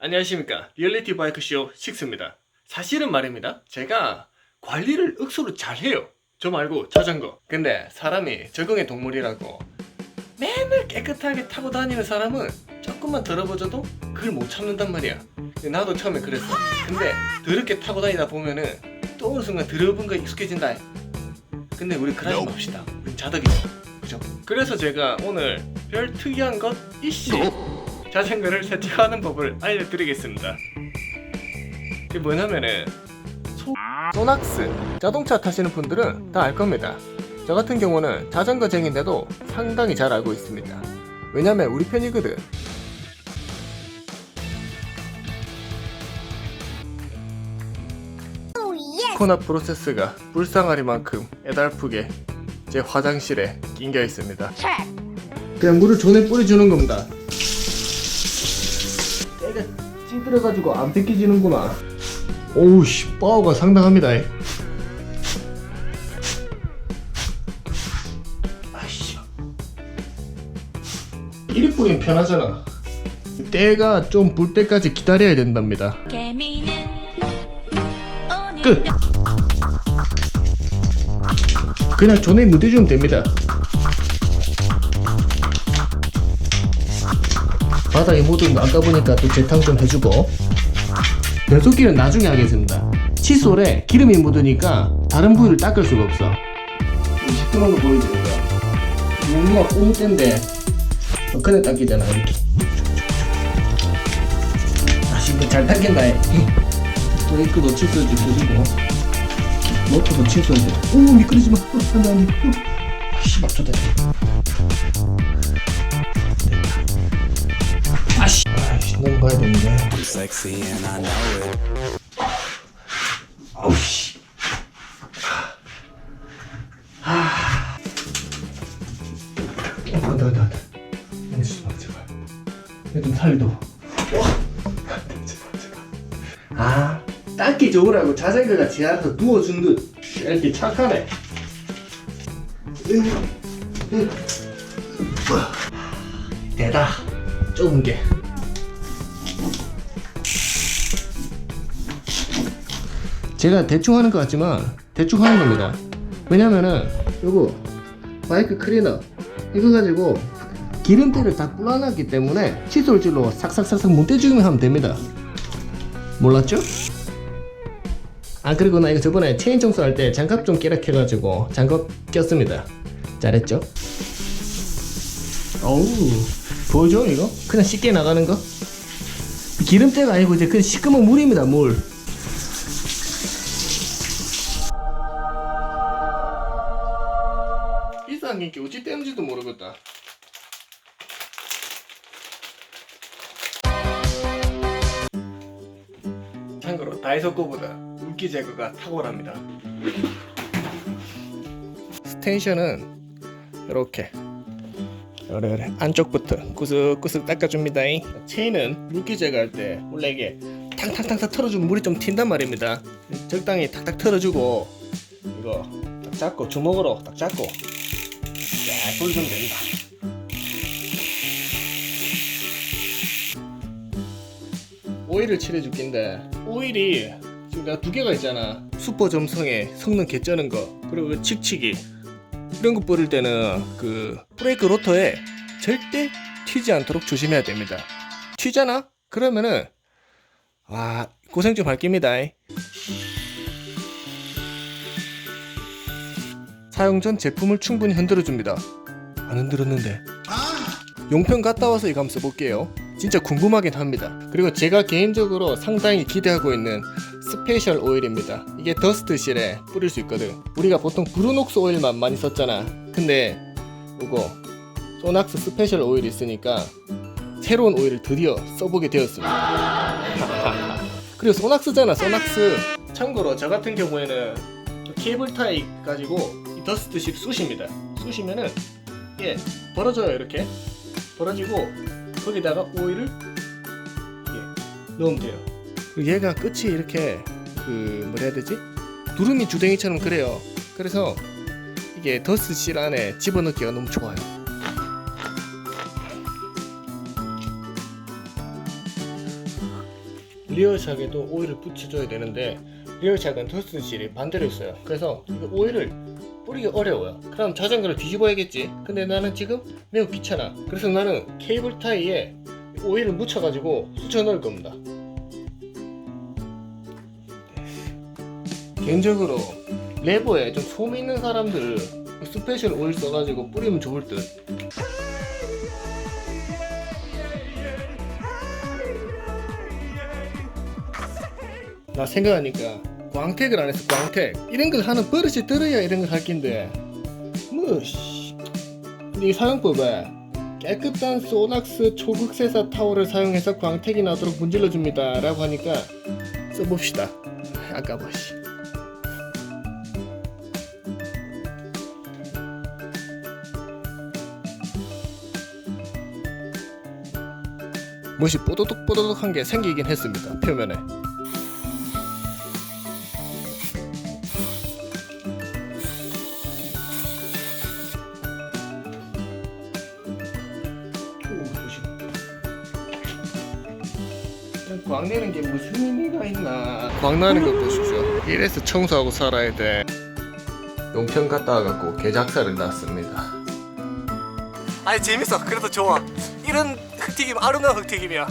안녕하십니까. 리얼리티 바이크쇼 식스입니다. 사실은 말입니다. 제가 관리를 억수로 잘해요. 저 말고 자전거. 근데 사람이 적응의 동물이라고 맨날 깨끗하게 타고 다니는 사람은 조금만 더러워져도 그걸 못 참는단 말이야. 나도 처음에 그랬어. 근데 더럽게 타고 다니다 보면은 또 어느 순간 더러운 거 익숙해진다. 근데 우리 그러지 맙시다. 우린 자덕이죠. 그죠? 그래서 제가 오늘 별 특이한 것 이씨 자전거를 세팅하는 법을 알려드리겠습니다. 그게 뭐냐면은 소... 소낙스 자동차 타시는 분들은 다 알 겁니다. 저 같은 경우는 자전거쟁인데도 상당히 잘 알고 있습니다. 왜냐면 우리 편이거든. 코나 프로세스가 불쌍하리만큼 애달프게 제 화장실에 낑겨 있습니다. 그냥 물을 존에 뿌려주는 겁니다. 때가 찌들어가지고 안 뺏기지는구나. 오우씨, 파워가 상당합니다. 아이씨. 이리 뿌리면 편하잖아. 때가 좀 불 때까지 기다려야 된답니다. 끝! 그냥 존에 묻어주면 됩니다. 바닥에 묻은 거 아까 보니까 또 재탕 좀 해주고 변속기는 나중에 하겠습니다. 칫솔에 기름이 묻으니까 다른 부위를 닦을 수가 없어. 시끄러운 거 보이죠? 이거? 뭔가 꼬무땐데 그냥 닦이잖아 이렇게. 다시 이거 잘 닦인다. 해. 브레이크도 칫솔 좀 해주고 모터도 칫솔 좀. 오 미끄러지마. 어, 안돼 안돼. 어. 씨발 좋다. 아씨. 아씨 넘어가야 되는데. sexy and I know it. 아우 씨. 아. 안돼 안돼 안돼. 안돼 제발 제발. 안돼 제발 제발. 아 닦기 좋으라고 자전거가 제 안에서 누워준 듯 이렇게 착하네. 대다 좁은 게. 제가 대충 하는 것 같지만 대충 하는 겁니다. 왜냐면은 요거 바이크 클리너 이거 가지고 기름때를 다 뿌려놨기 때문에 칫솔질로 싹싹싹싹 문대주기만 하면 됩니다. 몰랐죠? 아 그리고 나 이거 저번에 체인 청소할 때 장갑 좀 깨락해가지고 장갑 꼈습니다. 잘했죠? 어우 보여줘 이거? 그냥 쉽게 나가는 거? 기름때가 아니고 이제 그냥 시커먼 물입니다 물. 비싼 게 어찌 때문인지도 모르겠다. 참고로 다이소 거보다 물기 제거가 탁월합니다. 스텐션은 이렇게 요래 안쪽부터 구석구석 닦아줍니다. 체인은 물기 제거할 때 원래 이게 탕탕탕탕 털어주면 물이 좀 튄단 말입니다. 적당히 탁탁 털어주고 이거 딱 잡고 주먹으로 딱 잡고 쫙 돌리면 됩니다. 오일을 칠해줄 낀데 오일이 지금 내가 두 개가 있잖아 슈퍼 점성에 성능 개쩌는 거 그리고 그 칙칙이 이런 거 뿌릴 때는 그 브레이크 로터에 절대 튀지 않도록 조심해야 됩니다 튀잖아? 그러면은 와 고생 좀할 깁니다 사용 전 제품을 충분히 흔들어 줍니다 안 흔들었는데 용평 갔다 와서 이거 한번 써볼게요. 진짜 궁금하긴 합니다. 그리고 제가 개인적으로 상당히 기대하고 있는 스페셜 오일입니다. 이게 더스트실에 뿌릴 수 있거든. 우리가 보통 브루녹스 오일만 많이 썼잖아. 근데 이거 소낙스 스페셜 오일이 있으니까 새로운 오일을 드디어 써보게 되었습니다. 그리고 소낙스잖아, 소낙스. 참고로 저 같은 경우에는 케이블 타이 가지고 이 더스트실 쑤십니다. 쑤시면은 예 벌어져요 이렇게 벌어지고 거기다가 오일을 예, 넣으면 돼요. 얘가 끝이 이렇게 그 뭐라 해야 되지? 두루미 주댕이처럼 그래요. 그래서 이게 더스실 안에 집어넣기가 너무 좋아요. 리어샥에도 오일을 붙여줘야 되는데 리어샥은 더스트실이 반대로 있어요. 그래서 이거 오일을 뿌리기 어려워요. 그럼 자전거를 뒤집어야겠지. 근데 나는 지금 매우 귀찮아. 그래서 나는 케이블 타이에 오일을 묻혀가지고 수쳐 넣을 겁니다. 개인적으로 레버에 좀 소미 있는 사람들 스페셜 오일 써가지고 뿌리면 좋을 듯. 나 생각하니까 광택을 안 했어 광택. 이런 걸 하는 버릇이 들어야 이런 걸 할 낀데. 뭐 씨. 근데 이 사용법에 깨끗한 소낙스 초극세사 타월을 사용해서 광택이 나도록 문질러 줍니다. 라고 하니까 써봅시다. 아까워 씨 무엇이 뽀도독 뽀도독한 게 생기긴 했습니다. 표면에 광내는 게 무슨 의미가 있나? 광나는 거 보십시오. 이래서 청소하고 살아야 돼. 용평 갔다 와갖고 개작살을 났습니다. 아니 재밌어. 그래도 좋아. 이런 흑튀김 아름다운 흑튀김이야.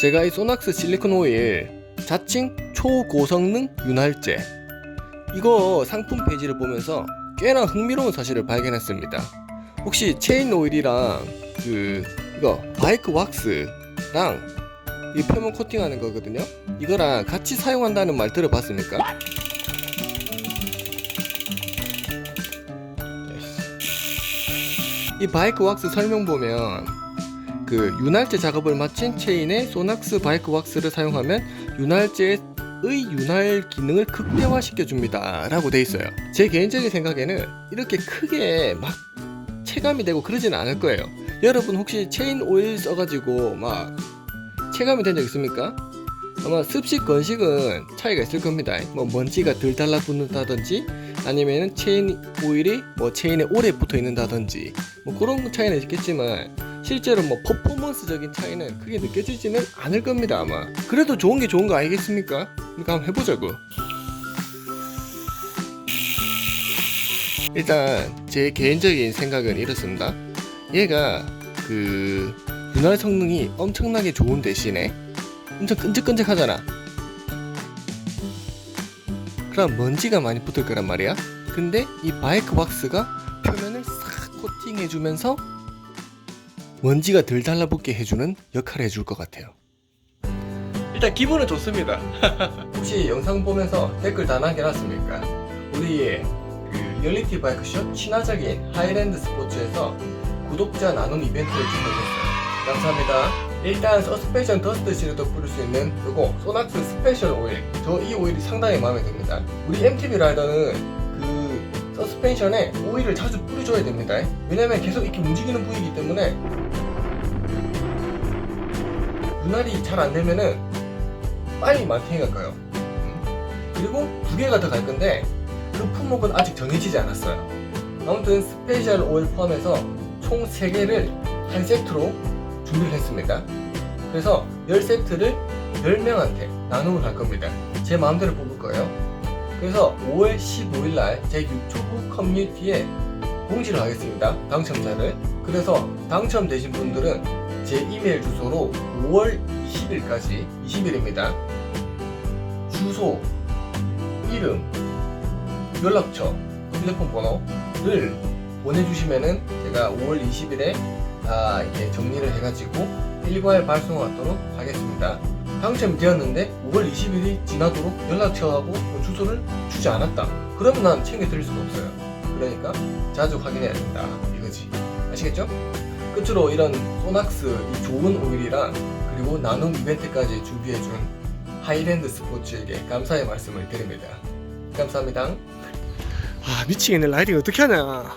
제가 이 소낙스 실리콘 오일 자칭 초고성능 윤활제. 이거 상품 페이지를 보면서 꽤나 흥미로운 사실을 발견했습니다. 혹시 체인 오일이랑 그 이거 바이크 왁스랑 이 표면 코팅하는 거거든요. 이거랑 같이 사용한다는 말 들어봤습니까? 이 바이크 왁스 설명 보면 그 윤활제 작업을 마친 체인에 소낙스 바이크 왁스를 사용하면 윤활제의 윤활 기능을 극대화시켜 줍니다 라고 돼 있어요 제 개인적인 생각에는 이렇게 크게 막 체감이 되고 그러진 않을 거예요 여러분 혹시 체인 오일 써가지고 막 체감이 된 적 있습니까? 아마 습식 건식은 차이가 있을 겁니다 뭐 먼지가 덜 달라붙는다든지 아니면은 체인 오일이 뭐 체인에 오래 붙어 있는다든지 뭐 그런 차이는 있겠지만 실제로 뭐 퍼포먼스적인 차이는 크게 느껴지지는 않을 겁니다 아마 그래도 좋은 게 좋은 거 아니겠습니까? 그러니까 한번 해보자고 일단 제 개인적인 생각은 이렇습니다 얘가 그 윤활 성능이 엄청나게 좋은 대신에 엄청 끈적끈적하잖아 그럼 먼지가 많이 붙을 거란 말이야 근데 이 바이크 왁스가 표면을 싹 코팅해주면서 먼지가 덜 달라붙게 해주는 역할을 해줄 것 같아요. 일단 기분은 좋습니다. 혹시 영상 보면서 댓글 다 남겨놨습니까? 우리 그 리얼리티 바이크쇼 친화적인 하이랜드 스포츠에서 구독자 나눔 이벤트를 진행했어요. 감사합니다. 일단 서스펜션 더스트 실에도 뿌릴 수 있는 그리고 소낙스 스페셜 오일 저 이 오일이 상당히 마음에 듭니다. 우리 MTB 라이더는 그 서스펜션에 오일을 자주 뿌려줘야 됩니다. 왜냐면 계속 이렇게 움직이는 부위이기 때문에 윤활이 잘 안 되면은 빨리 마팅이 가요. 음. 그리고 두 개가 더 갈 건데 그 품목은 아직 정해지지 않았어요. 아무튼 스페셜 오일 포함해서 총 3개를 한 세트로 준비를 했습니다. 그래서 10세트를 10명한테 나눔을 할 겁니다. 제 마음대로 뽑을 거예요. 그래서 5월 15일 날 제 유튜브 커뮤니티에 공지를 하겠습니다. 당첨자를. 그래서 당첨되신 분들은 제 이메일 주소로 5월 20일까지 20일입니다. 주소, 이름, 연락처, 휴대폰 번호를 보내주시면은 제가 5월 20일에 다 이렇게 정리를 해가지고 일괄 발송하도록 하겠습니다. 당첨되었는데 5월 20일이 지나도록 연락처하고 뭐 주소를 주지 않았다. 그러면 난 챙겨 드릴 수가 없어요. 그러니까 자주 확인해야 된다. 이거지. 아시겠죠? 끝으로 이런 소낙스 이 좋은 오일이랑 그리고 나눔 이벤트까지 준비해준 하이랜드 스포츠에게 감사의 말씀을 드립니다. 감사합니다. 아 미치겠네 라이딩 어떻게 하냐.